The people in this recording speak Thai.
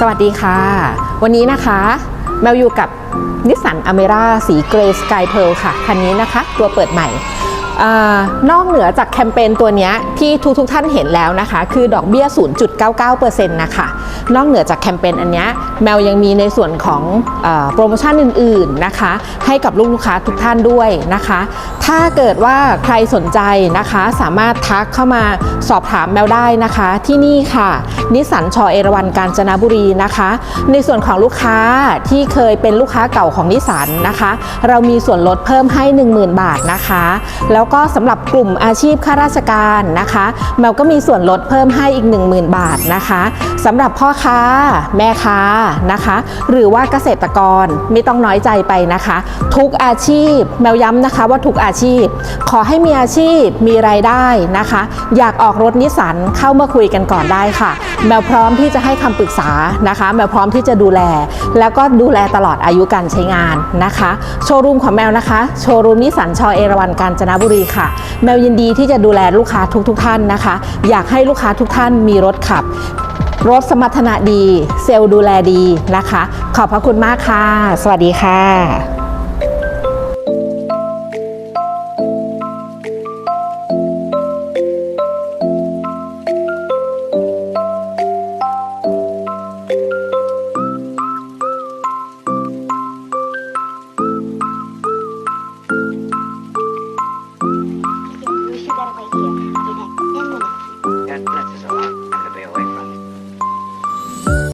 สวัสดีค่ะ วันนี้นะคะแมวอยู่กับนิสสันอเมร่าสีเกรสกายเพลค่ะ คันนี้นะคะ ตัวเปิดใหม่ นอกเหนือจากแคมเปญตัวนี้ที่ทุกทุกท่านเห็นแล้วนะคะ คือดอกเบี้ย 0.99%นะคะนอกเหนือจากแคมเปญอันนี้แมวยังมีในส่วนของอโปรโมชั่นอื่นๆนะคะ ให้กับลูกลูกค้าทุกท่านด้วยนะคะ ถ้าเกิดว่าใครสนใจนะคะ สามารถทักเข้ามาสอบถามแมวได้นะคะ ที่นี่ค่ะ นิสสันชอเอราวันกาญจนบุรีนะคะ ในส่วนของลูกค้าที่เคยเป็นลูกค้าเก่าของนิสสันนะคะ เรามีส่วนลดเพิ่มให้ 10,000 บาทนะคะ แล้วก็สำหรับกลุ่มอาชีพข้าราชการนะคะแมวก็มีส่วนลดเพิ่มให้อีก 10,000 บาทนะคะสำหรับพ่อค้า แม่ค้านะคะ หรือว่าเกษตรกรไม่ต้องน้อยใจไปนะคะ ทุกอาชีพแมวย้ำนะคะว่าทุกอาชีพ ขอให้มีอาชีพมีรายได้นะคะ อยากออกรถนิสสันเข้ามาคุยกันก่อนได้ค่ะ แมวพร้อมที่จะให้คำปรึกษานะคะ แมวพร้อมที่จะดูแล แล้วก็ดูแลตลอดอายุการใช้งานนะคะ โชว์รูมของแมวนะคะ โชว์รูมนิสสันชอเอราวันกาญจนบุรีค่ะ แมวยินดีที่จะดูแลลูกค้าทุกๆทท่านนะคะ อยากให้ลูกค้าทุกท่านมีรถขับ รถสมรรถนะดี เซลล์ดูแลดีนะคะ ขอบพระคุณมากค่ะ สวัสดีค่ะ